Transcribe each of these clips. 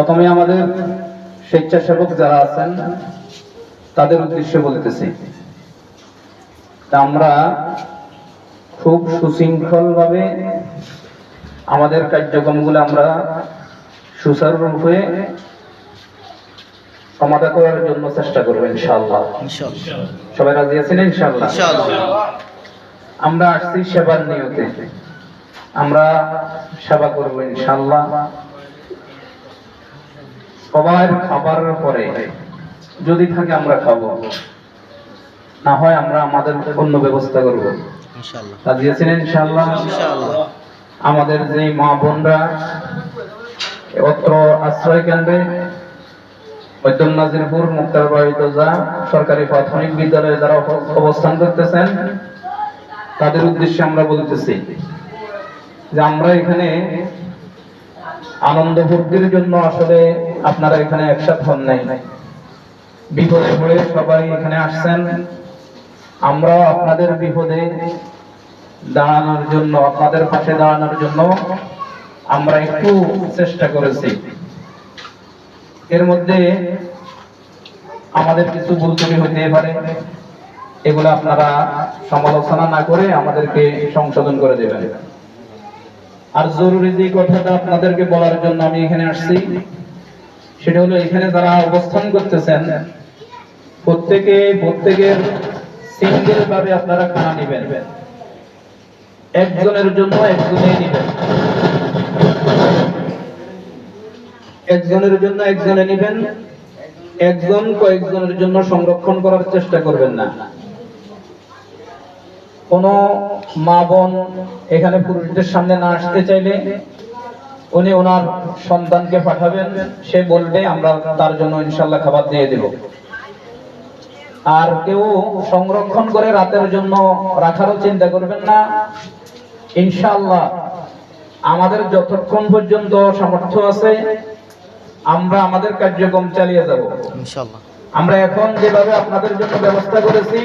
প্রথমে আমাদের স্বেচ্ছাসেবক যারা আছেন তাদের উদ্দেশ্যে বলতেছি আমরা খুব সুশৃঙ্খল ভাবে আমাদের কার্যক্রমগুলো আমরা সুচারুরূপে সমাধা করার জন্য চেষ্টা করব ইনশাআল্লাহ। ইনশাআল্লাহ। সবাই রাজি আছেন ইনশাআল্লাহ। আমরা আসছি সেবার নিয়তে। আমরা সেবা করব ইনশাআল্লাহ। সবার খাবার পরে যদি থাকে আমরা খাব। না হয় আমরা আমাদের অন্য ব্যবস্থা করব। ইনশাআল্লাহ। ইনশাআল্লাহ। আমাদের যে মা বোনরা অত্র আশ্রয় কেন্দ্রে মধ্যম নাজিরপুর মুক্তার বাড়িতে যা সরকারি প্রাথমিক বিদ্যালয়ে যারা অবস্থান করতেছেন তাদের উদ্দেশ্যে আমরা বলতেছি যে আমরা এখানে আনন্দ ফুর্তির জন্য আসলে আপনারা এখানে একসাথে হন নাই। বিপদে পড়ে সবাই এখানে আসছেন। আমরাও আপনাদের বিপদে দাঁড়ানোর জন্য, আপনাদের পাশে দাঁড়ানোর জন্য আমরা একটু চেষ্টা করেছি। এর মধ্যে আমাদের কিছু ভুল ত্রুটি হতে পারে। এগুলো আপনারা সমালোচনা না করে আমাদেরকে সংশোধন করে দেবেন। আর জরুরি যে কথাটা আপনাদেরকে বলার জন্য আমি এখানে আসছি সেটা হলো এখানে যারা অবস্থান করতেছেন। প্রত্যেকে, প্রত্যেকের সিঙ্গেল ভাবে আপনারা খানা নেবেন। একজনের জন্য একজনেই নেবেন। একজনের জন্য একজনে নেবেন। একজন কয়েকজনের জন্য সংরক্ষণ করার চেষ্টা করবেন না। কোন মা বোন এখানে পুরুষদের সামনে না আসতে চাইলে উনি ওনার সন্তানকে পাঠাবেন সে বলবে আমরা তার জন্য ইনশাল্লাহ খাবার দিয়ে দেব। আর কেউ সংরক্ষণ করে রাতের জন্য রাখারও চিন্তা করবেন না। ইনশাআল্লাহ আমাদের যতক্ষণ পর্যন্ত সামর্থ্য আছে আমরা আমাদের কার্যক্রম চালিয়ে যাব। আমরা এখন যেভাবে আপনাদের জন্য ব্যবস্থা করেছি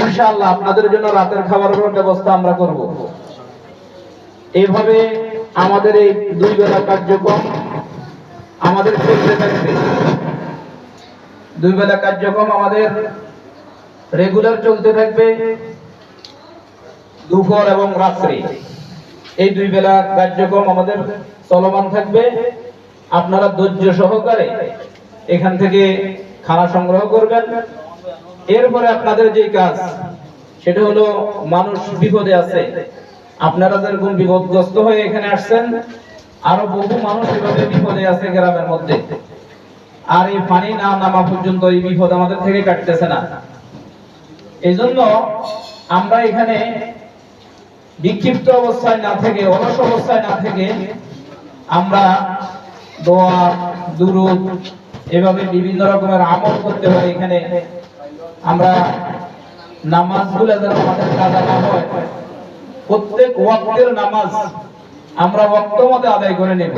ইনশাল্লাহ আপনাদের জন্য রাতের খাবারের ব্যবস্থা আমরা করব। এইভাবে আমাদের এই দুই বেলা কার্যক্রম আমাদের চলতে থাকবে। দুই বেলা কার্যক্রম আমাদের রেগুলার চলতে থাকবে দুপুর এবং রাত্রি। এই দুই বেলা কার্যক্রম আমাদের চলমান থাকবে। আপনারা ধৈর্য সহকারে এখান থেকে খানা সংগ্রহ করবেন। এরপরে আপনাদের যে কাজ, সেটা হলো মানুষ বিপদে আছে। আপনারা যেরকম বিপদগ্রস্ত হয়ে এখানে আসছেন, আরও বহু মানুষ এভাবে বিপদে আছে গ্রামের মধ্যে। আর এই পানি না নামা পর্যন্ত এই বিপদ আমাদের থেকে কাটতেছে না। এই জন্য আমরা এখানে বিক্ষিপ্ত অবস্থায় না থেকে, অলস অবস্থায় না থেকে আমরা দোয়া, দুরুদ এভাবে বিভিন্ন রকমের আমল করতে হয় এখানে। আমরা নামাজগুলো যেন আমাদের কাজা না হয়। প্রত্যেক ওয়াক্তের নামাজ আমরা ওয়াক্ত মতে আদায় করে নেব।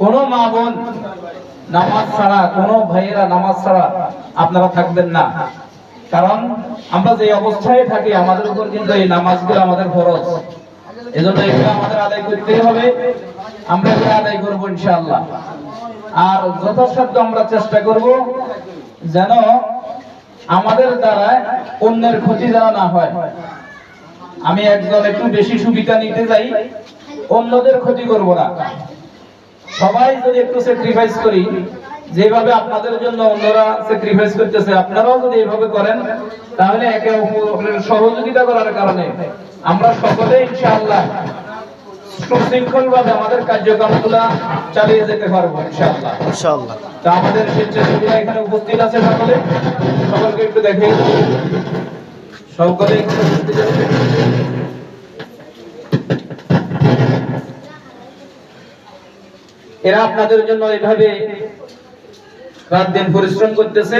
কোন মা বোন নামাজ ছাড়া, কোন ভাইয়েরা নামাজ ছাড়া আপনারা থাকবেন না। কারণ আমরা যে অবস্থায় থাকি, আমাদের উপর কিন্তু এই নামাজগুলো আমাদের ফরজ। এজন্য এগুলো আমাদের আদায় করতেই হবে। আমরা এগুলো আদায় করব ইনশাআল্লাহ। আর যথাসাধ্য আমরা চেষ্টা করব যেন আমাদের দ্বারা অন্যের ক্ষতি যেন না হয়। আমি একজন একটু বেশি সুবিধা নিতে যাই অন্যদের ক্ষতি করব না। সবাই যদি একটু স্যাক্রিফাইস করি যেভাবে আপনাদের জন্য অন্যরা স্যাক্রিফাইস করতেছে আপনারাও যদি এইভাবে করেন তাহলে একে অপরের সহযোগিতা করার কারণে আমরা সকলে ইনশাআল্লাহ সুশৃঙ্খল ভাবে আমাদের কার্যক্রমগুলা চালিয়ে যেতে পারব ইনশাআল্লাহ। ইনশাআল্লাহ। তা আমাদের স্বেচ্ছাসেবীরা এখানে উপস্থিত আছে সকলে। সকলকে একটু দেখে সকলে। এরা আপনাদের জন্য এভাবে রাত দিন পরিশ্রম করতেছে।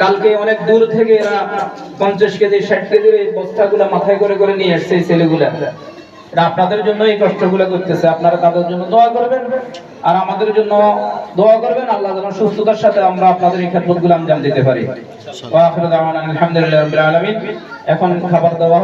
কালকে অনেক দূর থেকে এরা পঞ্চাশ কেজি, ষাট কেজির এই বস্তাগুলা মাথায় করে করে নিয়ে আসছে এই ছেলেগুলা। আপনাদের জন্য এই কষ্টগুলো করতেছে। আপনারা তাদের জন্য দোয়া করবেন। আর আমাদের জন্য দোয়া করবেন, আল্লাহ যেন সুস্থতার সাথে আমরা আপনাদের এই খেদমতগুলো আঞ্জাম দিতে পারি। আলহামদুলিল্লাহ এখন খাবার দেওয়া